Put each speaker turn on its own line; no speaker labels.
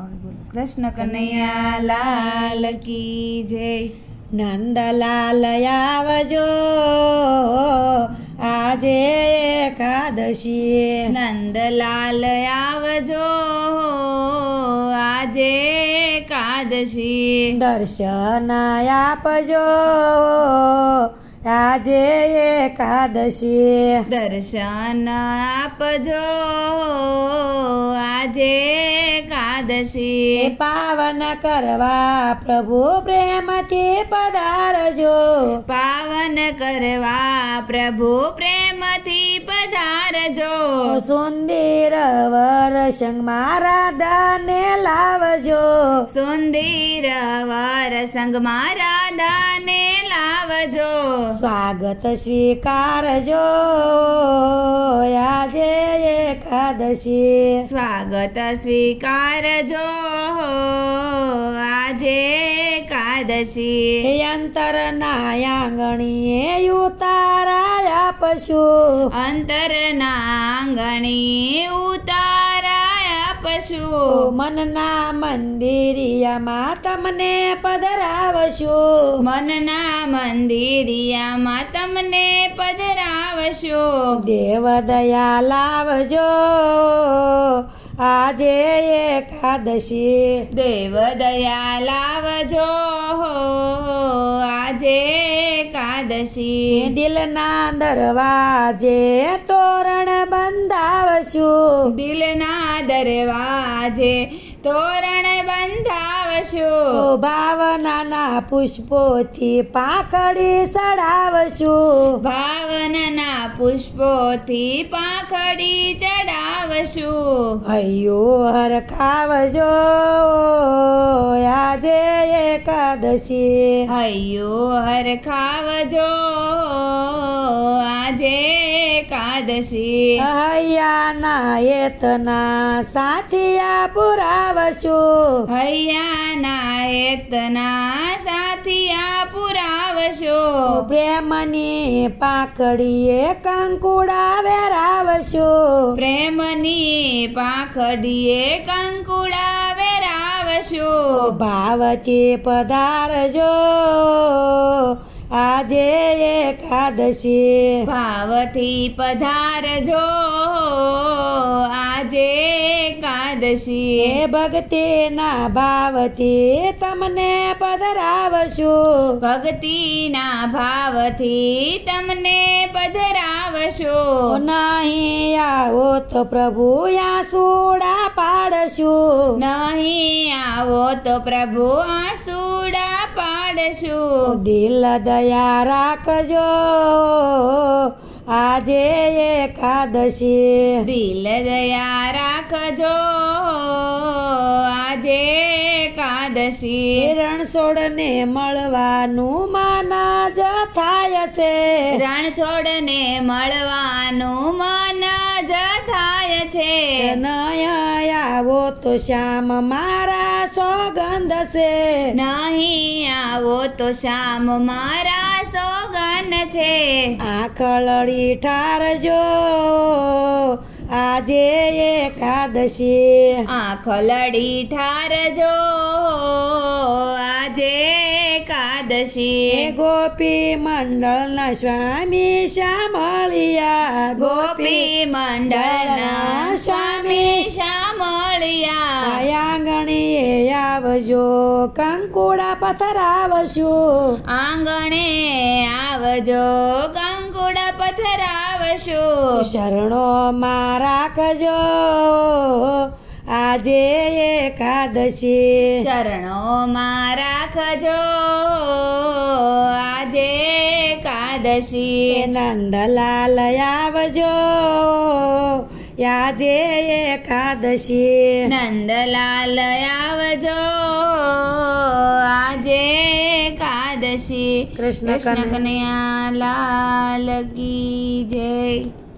હવે બોલો કૃષ્ણ કનૈયા લાલ કી જય
નંદલાલ આવજો આજે એકાદશી
નંદલાલ આવજો આજે એકાદશી
દર્શન આપજો આજે એકાદશી.
દર્શન આપજો. આજે એકાદશી.
પાવન કરવા પ્રભુ પ્રેમથી પધારજો.
પાવન કરવા પ્રભુ પ્રેમથી પધારજો
સુંદર વરસંગમાં રાધાને લાવજો.
સુંદર વર સંગમાં રાધાને લાવજો.
સ્વાગત સ્વીકારજો. આજે એકાદશી.
સ્વાગત સ્વીકારજો. આજે એકાદશી.
અંતરના આંગણીએ ઉતારાયા પશુ.
અંતરના આંગણી ઉતારાયા પશુ.
મનના મંદિરિયામાં તમને પધરાવશું.
મનના મંદિરિયામાં તમને પધરાવશો.
દેવ દયા લાવજો. આજે એકાદશી.
દેવ દયા લાવજો આજે એકાદશી
દિલના દરવાજે તોરણ બંધાવશું.
દિલના દરવાજે તોરણ બંધાવશું.
ભાવનાના પુષ્પોથી પાંખડી ચડાવશું.
ભાવનના પુષ્પોથી પાંખડી ચડાવશું.
હૈયો હરખાવજો. આજે એકાદશી.
હૈયો હરખાવજો. આજે એકાદશી.
હૈયાના એતના સાથિયા પુરાવશું.
હૈયાના એતના સાથિયા પુરાવશો.
પ્રેમની પાકડીએ કંકુડા વેરાવશો.
પ્રેમની પાકડીએ કંકુડા વેરાવશો.
ભાવથી પધારજો. આજે એકાદશી.
ભાવથી પધારજો. આજે એકાદશી.
એ ભક્તિના ભાવથી તમને પધરાવશું.
ભક્તિના ભાવથી તમને પધરાવશો.
નહીં આવો તો પ્રભુ આસુડા પાડશું.
નહીં આવો તો પ્રભુ આસુડા પાડશું.
દિલ દયા રાખજો. આજે એકાદશી.
દિલ દયા રાખજો. આજે એકાદશી.
રણછોડને મળવાનું માના જ થાય છે.
રણછોડને મળવાનું માના જ થાય છે.
નયા આવો તો શ્યામ મારા સોગંધ છે.
નહીં આવો તો શામ મારા સોગન છે.
આખળડી ઠારજો આજે એકાદશી.
આંખ લડી ઠારજો આજે એકાદશી.
ગોપી મંડળના સ્વામી શામળિયા
ગોપી મંડળના સ્વામી શામળિયા
આવજો કંકુડા પથરાવશું
આંગણે આવજો કંકુડા પથરાવશો
શરણો માં રાખજો. આજે એકાદશી.
ચરણોમાં રાખજો. આજે એકાદશી.
નંદલાલ આવજો. આજે એકાદશી.
નંદલાલ આવજો. આજે એકાદશી.
કૃષ્ણ
કૃષ્ણ કનૈયા લાલ કી જય.